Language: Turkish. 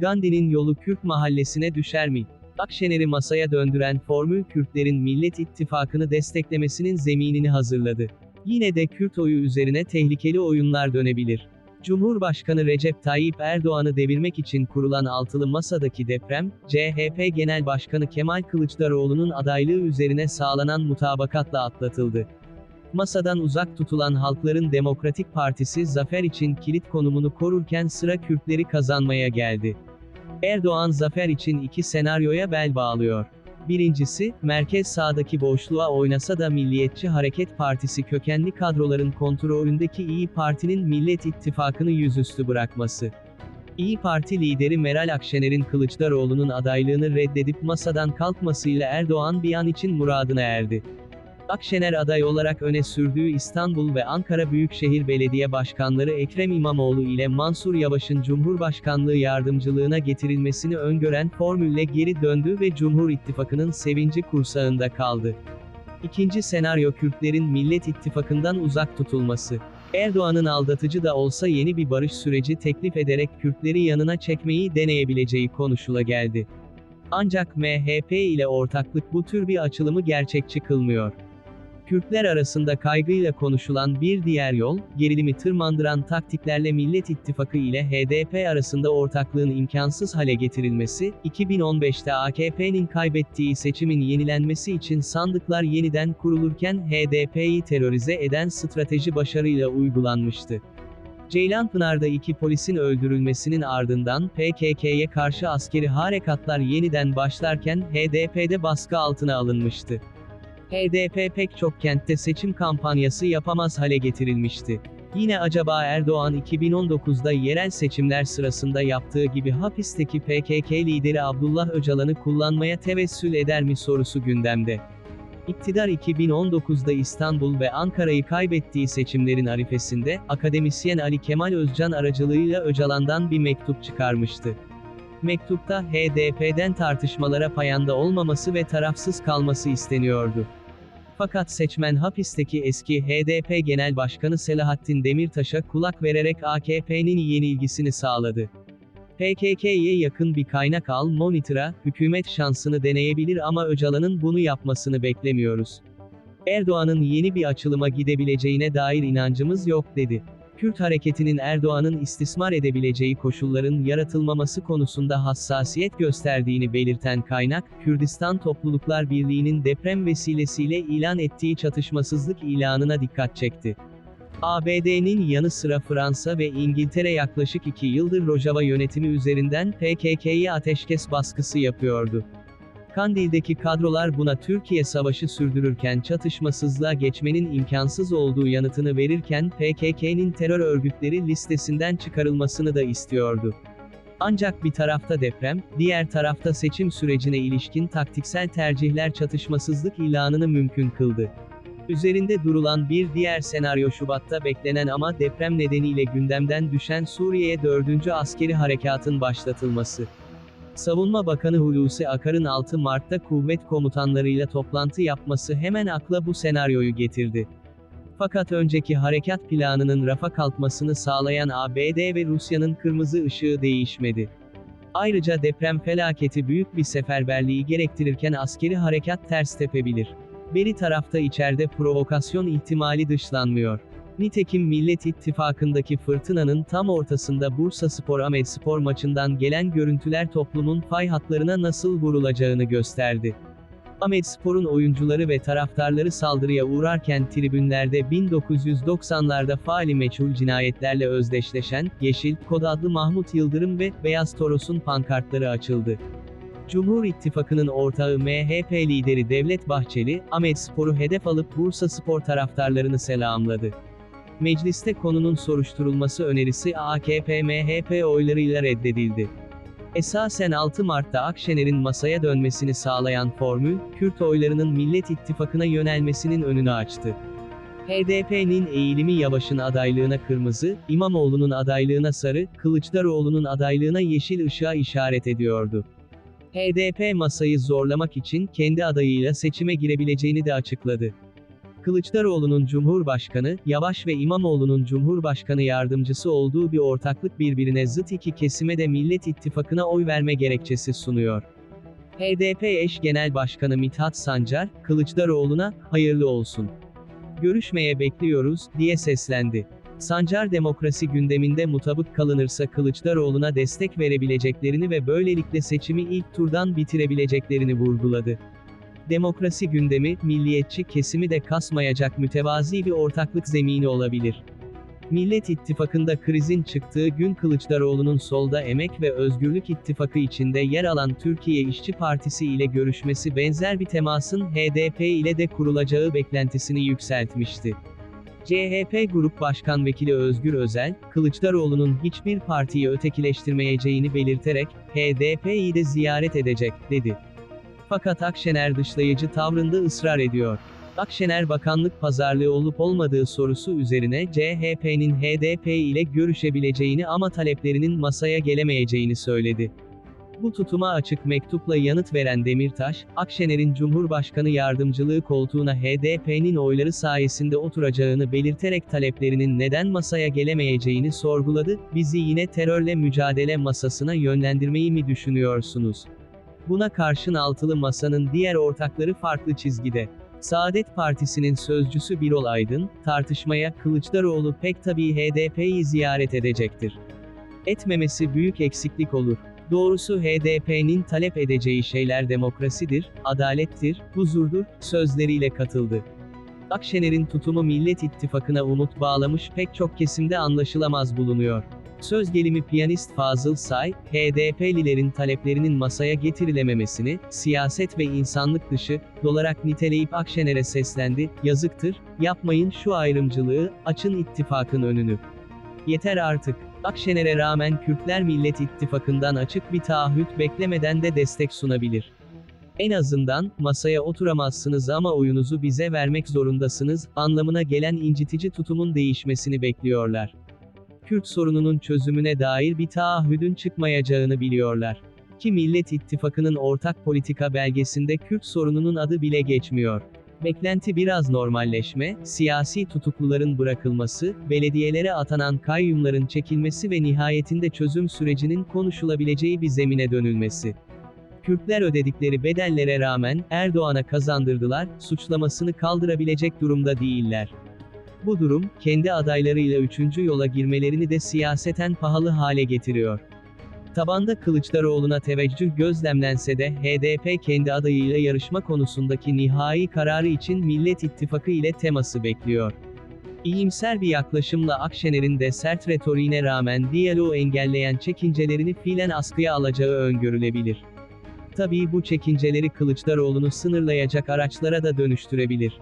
Gandhi'nin yolu Kürt mahallesine düşer mi? Akşener'i masaya döndüren formül Kürtlerin Millet İttifakı'nı desteklemesinin zeminini hazırladı. Yine de Kürt oyu üzerine tehlikeli oyunlar dönebilir. Cumhurbaşkanı Recep Tayyip Erdoğan'ı devirmek için kurulan altılı masadaki deprem, CHP Genel Başkanı Kemal Kılıçdaroğlu'nun adaylığı üzerine sağlanan mutabakatla atlatıldı. Masadan uzak tutulan Halkların Demokratik Partisi zafer için kilit konumunu korurken sıra Kürtleri kazanmaya geldi. Erdoğan zafer için iki senaryoya bel bağlıyor. Birincisi, merkez sağdaki boşluğa oynasa da Milliyetçi Hareket Partisi kökenli kadroların kontrolündeki İyi Parti'nin Millet İttifakı'nı yüzüstü bırakması. İyi Parti lideri Meral Akşener'in Kılıçdaroğlu'nun adaylığını reddedip masadan kalkmasıyla Erdoğan bir an için muradına erdi. Akşener aday olarak öne sürdüğü İstanbul ve Ankara Büyükşehir Belediye Başkanları Ekrem İmamoğlu ile Mansur Yavaş'ın Cumhurbaşkanlığı yardımcılığına getirilmesini öngören formülle geri döndü ve Cumhur İttifakı'nın sevinci kursağında kaldı. İkinci senaryo Kürtlerin Millet İttifakı'ndan uzak tutulması. Erdoğan'ın aldatıcı da olsa yeni bir barış süreci teklif ederek Kürtleri yanına çekmeyi deneyebileceği konuşula geldi. Ancak MHP ile ortaklık bu tür bir açılımı gerçekçi kılmıyor. Kürtler arasında kaygıyla konuşulan bir diğer yol, gerilimi tırmandıran taktiklerle Millet İttifakı ile HDP arasında ortaklığın imkansız hale getirilmesi, 2015'te AKP'nin kaybettiği seçimin yenilenmesi için sandıklar yeniden kurulurken HDP'yi terörize eden strateji başarıyla uygulanmıştı. Ceylanpınar'da iki polisin öldürülmesinin ardından PKK'ye karşı askeri harekatlar yeniden başlarken HDP'de baskı altına alınmıştı. HDP pek çok kentte seçim kampanyası yapamaz hale getirilmişti. Yine acaba Erdoğan 2019'da yerel seçimler sırasında yaptığı gibi hapisteki PKK lideri Abdullah Öcalan'ı kullanmaya tevessül eder mi sorusu gündemde. İktidar 2019'da İstanbul ve Ankara'yı kaybettiği seçimlerin arifesinde, akademisyen Ali Kemal Özcan aracılığıyla Öcalan'dan bir mektup çıkarmıştı. Mektupta, HDP'den tartışmalara payanda olmaması ve tarafsız kalması isteniyordu. Fakat seçmen hapisteki eski HDP Genel Başkanı Selahattin Demirtaş'a kulak vererek AKP'nin yenilgisini sağladı. PKK'ye yakın bir kaynak al Monitor'a, hükümet şansını deneyebilir ama Öcalan'ın bunu yapmasını beklemiyoruz. Erdoğan'ın yeni bir açılıma gidebileceğine dair inancımız yok dedi. Kürt hareketinin Erdoğan'ın istismar edebileceği koşulların yaratılmaması konusunda hassasiyet gösterdiğini belirten kaynak, Kürdistan Topluluklar Birliği'nin deprem vesilesiyle ilan ettiği çatışmasızlık ilanına dikkat çekti. ABD'nin yanı sıra Fransa ve İngiltere yaklaşık iki yıldır Rojava yönetimi üzerinden PKK'ye ateşkes baskısı yapıyordu. Kandil'deki kadrolar buna Türkiye savaşı sürdürürken çatışmasızlığa geçmenin imkansız olduğu yanıtını verirken PKK'nin terör örgütleri listesinden çıkarılmasını da istiyordu. Ancak bir tarafta deprem, diğer tarafta seçim sürecine ilişkin taktiksel tercihler çatışmasızlık ilanını mümkün kıldı. Üzerinde durulan bir diğer senaryo Şubat'ta beklenen ama deprem nedeniyle gündemden düşen Suriye'ye 4. askeri harekatın başlatılması. Savunma Bakanı Hulusi Akar'ın 6 Mart'ta kuvvet komutanlarıyla toplantı yapması hemen akla bu senaryoyu getirdi. Fakat önceki harekat planının rafa kalkmasını sağlayan ABD ve Rusya'nın kırmızı ışığı değişmedi. Ayrıca deprem felaketi büyük bir seferberliği gerektirirken askeri harekat ters tepebilir. Beri tarafta içeride provokasyon ihtimali dışlanmıyor. Nitekim Millet İttifakı'ndaki fırtınanın tam ortasında Bursa Spor Ahmet Spor maçından gelen görüntüler toplumun fay hatlarına nasıl vurulacağını gösterdi. Ahmet Spor'un oyuncuları ve taraftarları saldırıya uğrarken tribünlerde 1990'larda faali meçhul cinayetlerle özdeşleşen, Yeşil, Kod adlı Mahmut Yıldırım ve Beyaz Toros'un pankartları açıldı. Cumhur İttifakı'nın ortağı MHP lideri Devlet Bahçeli, Ahmet Spor'u hedef alıp Bursa Spor taraftarlarını selamladı. Mecliste konunun soruşturulması önerisi AKP-MHP oylarıyla reddedildi. Esasen 6 Mart'ta Akşener'in masaya dönmesini sağlayan formül, Kürt oylarının Millet İttifakı'na yönelmesinin önünü açtı. HDP'nin eğilimi Yavaş'ın adaylığına kırmızı, İmamoğlu'nun adaylığına sarı, Kılıçdaroğlu'nun adaylığına yeşil ışığa işaret ediyordu. HDP masayı zorlamak için kendi adayıyla seçime girebileceğini de açıkladı. Kılıçdaroğlu'nun Cumhurbaşkanı, Yavaş ve İmamoğlu'nun Cumhurbaşkanı yardımcısı olduğu bir ortaklık birbirine zıt iki kesime de Millet İttifakı'na oy verme gerekçesi sunuyor. HDP eş genel başkanı Mithat Sancar, Kılıçdaroğlu'na, hayırlı olsun. Görüşmeye bekliyoruz, diye seslendi. Sancar demokrasi gündeminde mutabık kalınırsa Kılıçdaroğlu'na destek verebileceklerini ve böylelikle seçimi ilk turdan bitirebileceklerini vurguladı. Demokrasi gündemi, milliyetçi kesimi de kasmayacak mütevazi bir ortaklık zemini olabilir. Millet İttifakı'nda krizin çıktığı gün Kılıçdaroğlu'nun solda Emek ve Özgürlük İttifakı içinde yer alan Türkiye İşçi Partisi ile görüşmesi benzer bir temasın HDP ile de kurulacağı beklentisini yükseltmişti. CHP Grup Başkan Vekili Özgür Özel, Kılıçdaroğlu'nun hiçbir partiyi ötekileştirmeyeceğini belirterek, HDP'yi de ziyaret edecek, dedi. Fakat Akşener dışlayıcı tavrında ısrar ediyor. Akşener bakanlık pazarlığı olup olmadığı sorusu üzerine CHP'nin HDP ile görüşebileceğini ama taleplerinin masaya gelemeyeceğini söyledi. Bu tutuma açık mektupla yanıt veren Demirtaş, Akşener'in Cumhurbaşkanı yardımcılığı koltuğuna HDP'nin oyları sayesinde oturacağını belirterek taleplerinin neden masaya gelemeyeceğini sorguladı, bizi yine terörle mücadele masasına yönlendirmeyi mi düşünüyorsunuz? Buna karşın altılı masanın diğer ortakları farklı çizgide. Saadet Partisi'nin sözcüsü Birol Aydın, tartışmaya Kılıçdaroğlu pek tabii HDP'yi ziyaret edecektir. Etmemesi büyük eksiklik olur. Doğrusu HDP'nin talep edeceği şeyler demokrasidir, adalettir, huzurdur, sözleriyle katıldı. Akşener'in tutumu Millet İttifakı'na umut bağlamış pek çok kesimde anlaşılamaz bulunuyor. Söz gelimi piyanist Fazıl Say, HDP'lilerin taleplerinin masaya getirilememesini, siyaset ve insanlık dışı, dolarak niteleyip Akşener'e seslendi, yazıktır, yapmayın şu ayrımcılığı, açın ittifakın önünü. Yeter artık. Akşener'e rağmen Kürtler Millet İttifakı'ndan açık bir taahhüt beklemeden de destek sunabilir. En azından, masaya oturamazsınız ama oyunuzu bize vermek zorundasınız, anlamına gelen incitici tutumun değişmesini bekliyorlar. Kürt sorununun çözümüne dair bir taahhüdün çıkmayacağını biliyorlar. Ki Millet İttifakı'nın ortak politika belgesinde Kürt sorununun adı bile geçmiyor. Beklenti biraz normalleşme, siyasi tutukluların bırakılması, belediyelere atanan kayyumların çekilmesi ve nihayetinde çözüm sürecinin konuşulabileceği bir zemine dönülmesi. Kürtler ödedikleri bedellere rağmen Erdoğan'a kazandırdılar, suçlamasını kaldırabilecek durumda değiller. Bu durum, kendi adaylarıyla üçüncü yola girmelerini de siyaseten pahalı hale getiriyor. Tabanda Kılıçdaroğlu'na teveccüh gözlemlense de HDP kendi adayıyla yarışma konusundaki nihai kararı için Millet İttifakı ile teması bekliyor. İyimser bir yaklaşımla Akşener'in de sert retoriğine rağmen diyaloğu engelleyen çekincelerini fiilen askıya alacağı öngörülebilir. Tabii bu çekinceleri Kılıçdaroğlu'nu sınırlayacak araçlara da dönüştürebilir.